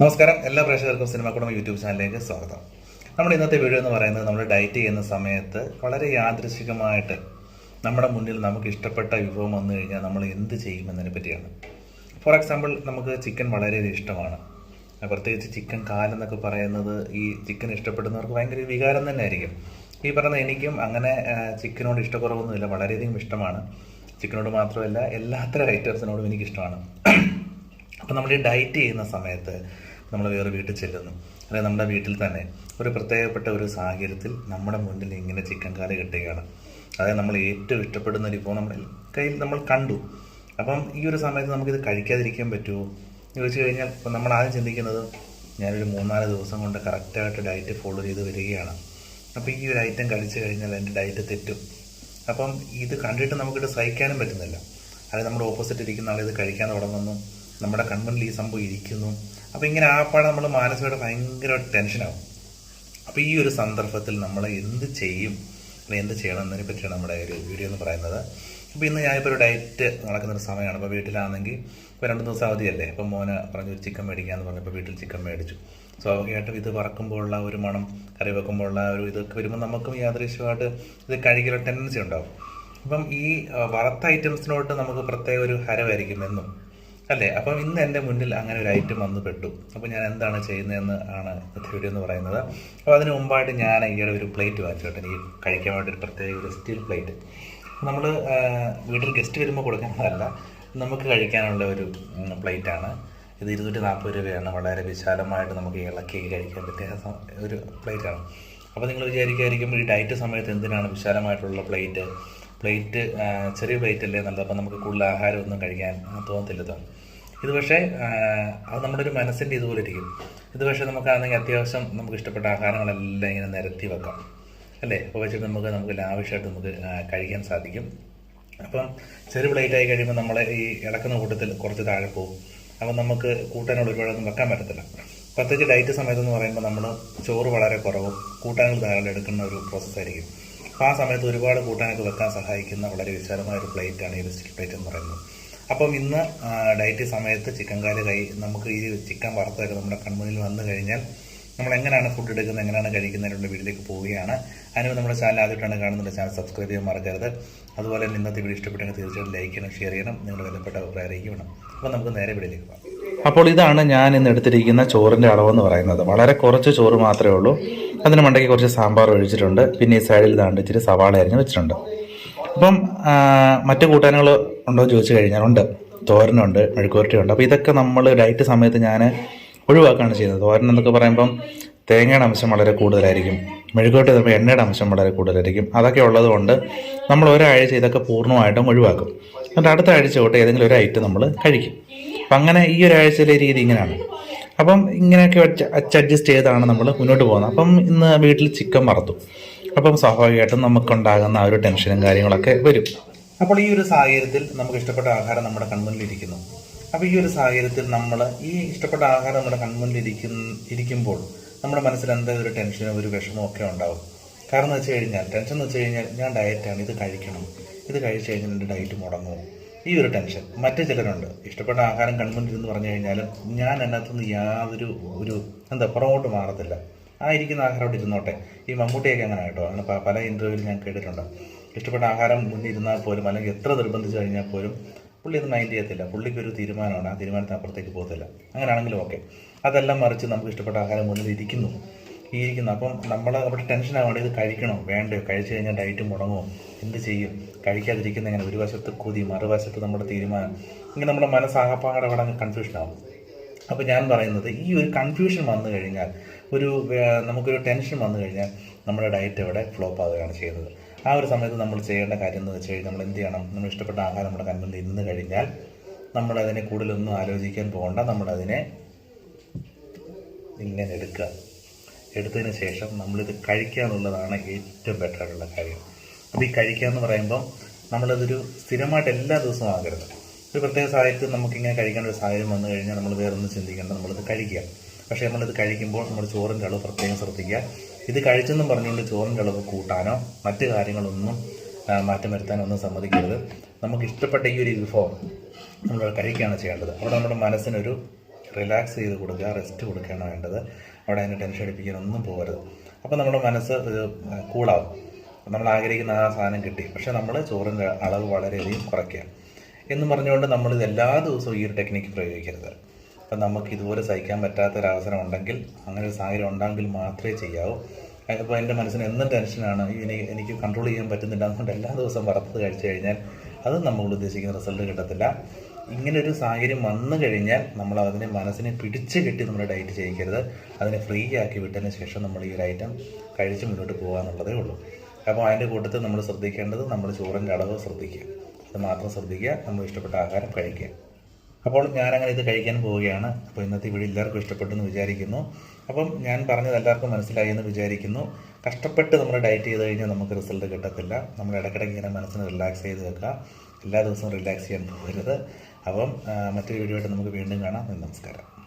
നമസ്കാരം. എല്ലാ പ്രേക്ഷകർക്കും സിനിമ കുടുംബ യൂട്യൂബ് ചാനലിലേക്ക് സ്വാഗതം. നമ്മുടെ ഇന്നത്തെ വീഡിയോ എന്ന് പറയുന്നത് നമ്മൾ ഡയറ്റ് ചെയ്യുന്ന സമയത്ത് വളരെ യാദൃശികമായിട്ട് നമ്മുടെ മുന്നിൽ നമുക്ക് ഇഷ്ടപ്പെട്ട വിഭവം വന്നു കഴിഞ്ഞാൽ നമ്മൾ എന്ത് ചെയ്യുമെന്നതിനെ പറ്റിയാണ്. ഫോർ എക്സാമ്പിൾ നമുക്ക് ചിക്കൻ വളരെയധികം ഇഷ്ടമാണ്. പ്രത്യേകിച്ച് ചിക്കൻ കാലെന്നൊക്കെ പറയുന്നത് ഈ ചിക്കൻ ഇഷ്ടപ്പെടുന്നവർക്ക് ഭയങ്കര വികാരം തന്നെ ആയിരിക്കും. ഈ പറയുന്ന എനിക്കും അങ്ങനെ ചിക്കനോട് ഇഷ്ടക്കുറവൊന്നുമില്ല. വളരെയധികം ഇഷ്ടമാണ്. ചിക്കനോട് മാത്രമല്ല എല്ലാത്തരം ഐറ്റംസിനോടും എനിക്കിഷ്ടമാണ്. അപ്പോൾ നമ്മൾ ഡയറ്റ് ചെയ്യുന്ന സമയത്ത് നമ്മൾ വേറെ വീട്ടിൽ ചെല്ലുന്നു. അല്ലെങ്കിൽ നമ്മുടെ വീട്ടിൽ തന്നെ ഒരു പ്രത്യേകപ്പെട്ട ഒരു സാഹചര്യത്തിൽ നമ്മുടെ മുന്നിൽ ഇങ്ങനെ ചിക്കൻ കാൽ കിട്ടുകയാണ്. അതായത് നമ്മൾ ഏറ്റവും ഇഷ്ടപ്പെടുന്ന ഒരു വിഭവം നമ്മൾ കയ്യിൽ നമ്മൾ കണ്ടു. അപ്പം ഈ ഒരു സമയത്ത് നമുക്കിത് കഴിക്കാതിരിക്കാൻ പറ്റുമോ? ചോദിച്ചു കഴിഞ്ഞാൽ ഇപ്പം നമ്മൾ ആദ്യം ചിന്തിക്കുന്നത് ഞാനൊരു മൂന്നാൽ ദിവസം കൊണ്ട് കറക്റ്റായിട്ട് ഡയറ്റ് ഫോളോ ചെയ്ത് വരികയാണ്. അപ്പോൾ ഈ ഒരു ഐറ്റം കഴിച്ചു കഴിഞ്ഞാൽ എന്റെ ഡയറ്റ് തെറ്റും. അപ്പം ഇത് കണ്ടിട്ട് നമുക്കിത് സഹിക്കാനും പറ്റുന്നില്ല. അതായത് നമ്മുടെ ഓപ്പോസിറ്റ് ഇരിക്കുന്ന ആളിത് കഴിക്കാൻ തുടങ്ങുന്നു. നമ്മുടെ കൺമുന്നിൽ ഈ സംഭവം ഇരിക്കുന്നു. അപ്പോൾ ഇങ്ങനെ ആപ്പാടെ നമ്മൾ മാനസികമായിട്ട് ഭയങ്കര ടെൻഷനാകും അപ്പോൾ ഈ ഒരു സന്ദർഭത്തിൽ നമ്മൾ എന്ത് ചെയ്യും? അല്ലെങ്കിൽ എന്ത് ചെയ്യണം? എന്നതിനെ പറ്റിയാണ് നമ്മുടെ ഒരു വീഡിയോ എന്ന് പറയുന്നത്. അപ്പോൾ ഇന്ന് ഞാനിപ്പോൾ ഒരു ഡയറ്റ് നടക്കുന്ന ഒരു സമയമാണ്. അപ്പോൾ വീട്ടിലാണെങ്കിൽ ഇപ്പോൾ രണ്ട് ദിവസം അവധിയല്ലേ? അപ്പോൾ മോനെ പറഞ്ഞു ഒരു ചിക്കൻ മേടിക്കാമെന്ന് പറഞ്ഞപ്പോൾ വീട്ടിൽ ചിക്കൻ മേടിച്ചു. സ്വാഭാവികമായിട്ടും ഇത് വറക്കുമ്പോഴുള്ള ഒരു മണം കറി വെക്കുമ്പോഴുള്ള ഒരു ഇതൊക്കെ വരുമ്പോൾ നമുക്കും യാദൃശ്യമായിട്ട് ഇത് കഴിക്കുന്ന ടെൻഡൻസി ഉണ്ടാവും. അപ്പം ഈ വറുത്ത ഐറ്റംസിനോട്ട് നമുക്ക് പ്രത്യേക ഒരു ഹരവായിരിക്കും എന്നും. അല്ലേ? അപ്പം ഇന്ന് എന്റെ മുന്നിൽ അങ്ങനെ ഒരു ഐറ്റം വന്നു പെട്ടു. അപ്പോൾ ഞാൻ എന്താണ് ചെയ്യുന്നതെന്ന് ആണ് ഇന്നത്തെ വീഡിയോ എന്ന് പറയുന്നത്. അപ്പോൾ അതിന് മുമ്പായിട്ട് ഞാൻ ഈയിടെ ഒരു പ്ലേറ്റ് വാങ്ങിച്ചു കേട്ടോ. എനിക്ക് കഴിക്കാൻ വേണ്ടി ഒരു പ്രത്യേക ഒരു സ്റ്റീൽ പ്ലേറ്റ് നമ്മൾ വീട്ടിൽ ഗസ്റ്റ് വരുമ്പോൾ കൊടുക്കുന്നതല്ല. നമുക്ക് കഴിക്കാനുള്ള ഒരു പ്ലേറ്റ് ആണ്. ഇത് ഇരുന്നൂറ്റി നാൽപ്പത് രൂപയാണ്. വളരെ വിശാലമായിട്ട് നമുക്ക് ഇളക്കി കഴിക്കാൻ പറ്റിയ ഒരു പ്ലേറ്റാണ് അപ്പോൾ നിങ്ങൾ വിചാരിക്കുമായിരിക്കും ഈ ഡയറ്റ് സമയത്ത് എന്തിനാണ് വിശാലമായിട്ടുള്ള പ്ലേറ്റ് പ്ലേറ്റ് ചെറിയ പ്ലേറ്റ് അല്ലേ നല്ലത്? അപ്പം നമുക്ക് കൂടുതൽ ആഹാരമൊന്നും കഴിക്കാൻ തോന്നത്തില്ല ഇതാണ് ഇത് പക്ഷേ അത് നമ്മുടെ ഒരു മനസ്സിന്റെ ഇതുപോലെ ഇരിക്കും. ഇത് പക്ഷേ നമുക്കാണെങ്കിൽ അത്യാവശ്യം നമുക്ക് ഇഷ്ടപ്പെട്ട ആഹാരങ്ങളെല്ലാം ഇങ്ങനെ നിരത്തി വെക്കാം. അല്ലേ? അപ്പോൾ വെച്ചിട്ട് നമുക്ക് നമുക്ക് ലാവിഷായിട്ട് നമുക്ക് കഴിക്കാൻ സാധിക്കും. അപ്പം ചെറിയ പ്ലേറ്റ് ആയി കഴിയുമ്പോൾ നമ്മളെ ഈ ഇളക്കുന്ന കൂട്ടത്തിൽ കുറച്ച് താഴെ പോകും. അപ്പം നമുക്ക് കൂട്ടാനുള്ള ഒരുപാടൊന്നും വെക്കാൻ പറ്റത്തില്ല. പ്രത്യേകിച്ച് ഡയറ്റ് സമയത്തെന്ന് പറയുമ്പോൾ നമ്മൾ ചോറ് വളരെ കുറവും കൂട്ടാനുകൾ ധാരാളം എടുക്കുന്ന ഒരു പ്രോസസ്സായിരിക്കും ആ സമയത്ത് ഒരുപാട് കൂട്ടാനൊക്കെ വെക്കാൻ സഹായിക്കുന്ന വളരെ വിശാലമായ ഒരു പ്ലേറ്റാണ് ഈ ഒരു സ്റ്റീൽ പ്ലേറ്റ് എന്ന് പറയുന്നത്. അപ്പം ഇന്ന് ഡയറ്റ് സമയത്ത് ചിക്കൻ കാൽ കൈ നമുക്ക് ഈ ചിക്കൻ വറുത്തൊക്കെ നമ്മുടെ കൺമുന്നിൽ വന്നു കഴിഞ്ഞാൽ നമ്മൾ എങ്ങനെയാണ് ഫുഡ് എടുക്കുന്നത് എങ്ങനെയാണ് കഴിക്കുന്നതിനുള്ള വീട്ടിലേക്ക് പോവുകയാണ്. അതിന് നമ്മുടെ ചാനൽ ആദ്യമായിട്ടാണ് കാണുന്നത് ചാനൽ സബ്സ്ക്രൈബ് ചെയ്യാൻ മറക്കരുത്. അതുപോലെ തന്നെ ഇന്നത്തെ വീഡിയോ ഇഷ്ടപ്പെട്ടെങ്കിൽ തീർച്ചയായിട്ടും ലൈക്ക് ചെയ്യണം ഷെയർ ചെയ്യണം. നിങ്ങളുടെ വിലപ്പെട്ട അഭിപ്രായം അറിയിക്കണം അപ്പോൾ നമുക്ക് നേരെ വീട്ടിലേക്ക് പോകാം. അപ്പോൾ ഇതാണ് ഞാൻ ഇന്ന് എടുത്തിരിക്കുന്ന ചോറിന്റെ അളവെന്ന് പറയുന്നത്. വളരെ കുറച്ച് ചോറ് മാത്രമേ ഉള്ളൂ. അതിന് മണ്ടയ്ക്ക് കുറച്ച് സാമ്പാർ ഒഴിച്ചിട്ടുണ്ട്. പിന്നെ ഈ സൈഡിൽ ഇതാണ്ട് ഇച്ചിരി സവാള അരിഞ്ഞ് വെച്ചിട്ടുണ്ട്. അപ്പം മറ്റു കൂട്ടാനുകൾ ഉണ്ടോ എന്ന് ചോദിച്ചു കഴിഞ്ഞാൽ ഉണ്ട്. തോരനുണ്ട് മെഴുക്കുവരട്ടിയുണ്ട് അപ്പോൾ ഇതൊക്കെ നമ്മൾ ഡയറ്റ് സമയത്ത് ഞാൻ ഒഴിവാക്കുകയാണ് ചെയ്യുന്നത്. തോരൻ എന്നൊക്കെ പറയുമ്പം തേങ്ങയുടെ അംശം വളരെ കൂടുതലായിരിക്കും. മെഴുകുവരട്ടി ചിലപ്പോൾ എണ്ണയുടെ അംശം വളരെ കൂടുതലായിരിക്കും. അതൊക്കെ ഉള്ളതുകൊണ്ട് നമ്മൾ ഒരാഴ്ച ഇതൊക്കെ പൂർണമായിട്ടും ഒഴിവാക്കും. എന്നിട്ട് അടുത്ത ആഴ്ച തൊട്ട് ഏതെങ്കിലും ഒരു ഐറ്റം നമ്മൾ കഴിക്കും. അപ്പം അങ്ങനെ ഈ ഒരാഴ്ചയിലെ രീതി ഇങ്ങനെയാണ്. അപ്പം ഇങ്ങനെയൊക്കെ അഡ്ജസ്റ്റ് ചെയ്താണ് നമ്മൾ മുന്നോട്ട് പോകുന്നത്. അപ്പം ഇന്ന് വീട്ടിൽ ചിക്കൻ മറത്തു അപ്പം സ്വാഭാവികമായിട്ടും നമുക്കുണ്ടാകുന്ന ആ ഒരു ടെൻഷനും കാര്യങ്ങളൊക്കെ വരും. അപ്പോൾ ഈ ഒരു സാഹചര്യത്തിൽ നമുക്ക് ഇഷ്ടപ്പെട്ട ആഹാരം നമ്മുടെ കൺമുന്നിൽ ഇരിക്കുന്നു അപ്പോൾ ഈ ഒരു സാഹചര്യത്തിൽ നമ്മൾ ഈ ഇഷ്ടപ്പെട്ട ആഹാരം നമ്മുടെ കൺമുന്നിൽ ഇരിക്കുന്ന ഇരിക്കുമ്പോൾ നമ്മുടെ മനസ്സിൽ എന്താ ഒരു ടെൻഷനും ഒരു വിഷമവും ഒക്കെ ഉണ്ടാവും. കാരണം എന്ന് വെച്ച് കഴിഞ്ഞാൽ ടെൻഷൻ എന്ന് വെച്ച് കഴിഞ്ഞാൽ ഞാൻ ഡയറ്റാണ് ഇത് കഴിക്കണം. ഇത് കഴിച്ചു കഴിഞ്ഞാൽ എന്റെ ഡയറ്റ് മുടങ്ങുമോ ഈ ഒരു ടെൻഷൻ. മറ്റു ചിലരുണ്ട്. ഇഷ്ടപ്പെട്ട ആഹാരം കൺമുന്നിരുന്ന് പറഞ്ഞു കഴിഞ്ഞാൽ ഞാൻ അതിനകത്തുനിന്ന് യാതൊരു ഒരു എന്താ പുറകോട്ട് മാറത്തില്ല. ആ ഇരിക്കുന്ന ആഹാരം അവിടെ ഇരുന്നോട്ടെ. ഈ മമ്മൂട്ടിയൊക്കെ അങ്ങനെ കേട്ടോ. അങ്ങനെ പല ഇന്റർവ്യൂവിൽ ഞാൻ കേട്ടിട്ടുണ്ട്. ഇഷ്ടപ്പെട്ട ആഹാരം മുന്നിൽ ഇരുന്നാൽ പോലും അല്ലെങ്കിൽ എത്ര നിർബന്ധിച്ച് കഴിഞ്ഞാൽ പോലും പുള്ളി അത് മൈൻഡ് ചെയ്യത്തില്ല. പുള്ളിക്ക് ഒരു തീരുമാനമാണ്. ആ തീരുമാനത്തിന് അപ്പുറത്തേക്ക് പോകത്തില്ല. അങ്ങനെയാണെങ്കിലും ഓക്കെ. അതെല്ലാം മറിച്ച് നമുക്ക് ഇഷ്ടപ്പെട്ട ആഹാരം മുന്നിൽ ഇരിക്കുന്നു. ഈ ഇരിക്കുന്നു അപ്പം നമ്മൾ അവിടെ ടെൻഷൻ ആവാണ്ട് ഇത് കഴിക്കണോ? വേണ്ടയോ? കഴിച്ചു കഴിഞ്ഞാൽ ഡയറ്റ് മുടങ്ങുമോ എന്ത് ചെയ്യും? കഴിക്കാതിരിക്കുന്ന എങ്ങനെ? ഒരു വശത്ത് കൊതി മറുവശത്ത് നമ്മുടെ തീരുമാനം. ഇങ്ങനെ നമ്മുടെ മനസ്സാകപ്പാടെ അവിടെ കൺഫ്യൂഷൻ ആവും. അപ്പോൾ ഞാൻ പറയുന്നത് ഈ ഒരു കൺഫ്യൂഷൻ വന്നു കഴിഞ്ഞാൽ ഒരു നമുക്കൊരു ടെൻഷൻ വന്നു കഴിഞ്ഞാൽ നമ്മുടെ ഡയറ്റ് അവിടെ ഫ്ലോപ്പ് ആവുകയാണ് ചെയ്യുന്നത്. ആ ഒരു സമയത്ത് നമ്മൾ ചെയ്യേണ്ട കാര്യം എന്ന് വെച്ച് കഴിഞ്ഞാൽ നമ്മൾ എന്ത് ചെയ്യണം? നമ്മൾ ഇഷ്ടപ്പെട്ട ആഹാരം നമ്മുടെ കൺമുന്നിൽ ഇരുന്ന് കഴിഞ്ഞാൽ നമ്മളതിനെ കൂടുതലൊന്നും ആലോചിക്കാൻ പോകണ്ട. നമ്മളതിനെ ഇങ്ങനെ എടുക്കുക. എടുത്തതിന് ശേഷം നമ്മളിത് കഴിക്കുക എന്നുള്ളതാണ് ഏറ്റവും ബെറ്റർ ആയിട്ടുള്ള കാര്യം. അപ്പോൾ ഈ കഴിക്കുക എന്ന് പറയുമ്പോൾ നമ്മളതൊരു സ്ഥിരമായിട്ട് എല്ലാ ദിവസവും ആകരുത്. ഒരു പ്രത്യേക സാഹചര്യത്തിൽ നമുക്കിങ്ങനെ കഴിക്കേണ്ട ഒരു സാഹചര്യം വന്നു കഴിഞ്ഞാൽ നമ്മൾ വേറെ ഒന്നും ചിന്തിക്കേണ്ട നമ്മളിത് കഴിക്കുക. പക്ഷേ നമ്മളിത് കഴിക്കുമ്പോൾ നമ്മൾ ചോറിന്റെ അളവ് പ്രത്യേകം ശ്രദ്ധിക്കുക. ഇത് കഴിച്ചെന്നും പറഞ്ഞുകൊണ്ട് ചോറിന്റെ അളവ് കൂട്ടാനോ മറ്റ് കാര്യങ്ങളൊന്നും മാറ്റം മാറ്റം വരുത്താനൊന്നും സമ്മതിക്കരുത്. നമുക്ക് ഇഷ്ടപ്പെട്ട ഈ ഒരു വിഭവം നമ്മൾ കഴിക്കുകയാണ് ചെയ്യേണ്ടത്. അവിടെ നമ്മുടെ മനസ്സിനൊരു റിലാക്സ് ചെയ്ത് കൊടുക്കുക റെസ്റ്റ് കൊടുക്കുകയാണ് വേണ്ടത്. അവിടെ അതിന് ടെൻഷൻ അടിപ്പിക്കാനൊന്നും പോകരുത്. അപ്പോൾ നമ്മുടെ മനസ്സ് കൂളാവും. നമ്മൾ ആഗ്രഹിക്കുന്ന ആ സാധനം കിട്ടി. പക്ഷേ നമ്മൾ ചോറിന്റെ അളവ് വളരെയധികം കുറയ്ക്കുക. എന്ന് പറഞ്ഞുകൊണ്ട് നമ്മൾ എല്ലാ ദിവസവും ഈ ഒരു ടെക്നിക്ക് പ്രയോഗിക്കരുത്. അപ്പം നമുക്ക് ഇതുപോലെ സഹിക്കാൻ പറ്റാത്തൊരവസരം ഉണ്ടെങ്കിൽ അങ്ങനെ ഒരു സാഹചര്യം ഉണ്ടെങ്കിൽ മാത്രമേ ചെയ്യാവൂ. അപ്പോൾ എന്റെ മനസ്സിന് എന്നും ടെൻഷനാണ് ഇനി എനിക്ക് കൺട്രോൾ ചെയ്യാൻ പറ്റുന്നില്ല. അതുകൊണ്ട് എല്ലാ ദിവസവും വറുത്തത് കഴിച്ചു കഴിഞ്ഞാൽ അതും നമ്മൾ ഉദ്ദേശിക്കുന്ന റിസൾട്ട് കിട്ടത്തില്ല. ഇങ്ങനെ ഒരു സാഹചര്യം വന്നു കഴിഞ്ഞാൽ നമ്മൾ അതിനെ മനസ്സിനെ പിടിച്ച് കെട്ടി നമ്മൾ ഡയറ്റ് ചെയ്യിക്കരുത് അതിനെ ഫ്രീ ആക്കി വിട്ടതിന് ശേഷം നമ്മൾ ഈ ഒരു ഐറ്റം കഴിച്ച് മുന്നോട്ട് പോകുക എന്നുള്ളതേ ഉള്ളൂ. അപ്പോൾ അതിന്റെ കൂട്ടത്തിൽ നമ്മൾ ശ്രദ്ധിക്കേണ്ടത് നമ്മൾ ചോറിന്റെ അളവ് ശ്രദ്ധിക്കുക. അത് മാത്രം ശ്രദ്ധിക്കുക നമ്മൾ ഇഷ്ടപ്പെട്ട ആഹാരം കഴിക്കുക. അപ്പോൾ ഞാനങ്ങനെ ഇത് കഴിക്കാൻ പോവുകയാണ്. അപ്പോൾ ഇന്നത്തെ വീഡിയോ എല്ലാവർക്കും ഇഷ്ടപ്പെട്ടെന്ന് വിചാരിക്കുന്നു. അപ്പം ഞാൻ പറഞ്ഞത് എല്ലാവർക്കും മനസ്സിലായി എന്ന് വിചാരിക്കുന്നു. കഷ്ടപ്പെട്ട് നമ്മൾ ഡയറ്റ് ചെയ്ത് കഴിഞ്ഞാൽ നമുക്ക് റിസൾട്ട് കിട്ടത്തില്ല. നമ്മൾ ഇടയ്ക്കിടയ്ക്ക് ഇങ്ങനെ മനസ്സിന് റിലാക്സ് ചെയ്ത് വെക്കുക. എല്ലാ ദിവസവും റിലാക്സ് ചെയ്യാൻ പോകരുത്. അപ്പം മറ്റൊരു വീഡിയോ ആയിട്ട് നമുക്ക് വീണ്ടും കാണാം. നമസ്കാരം.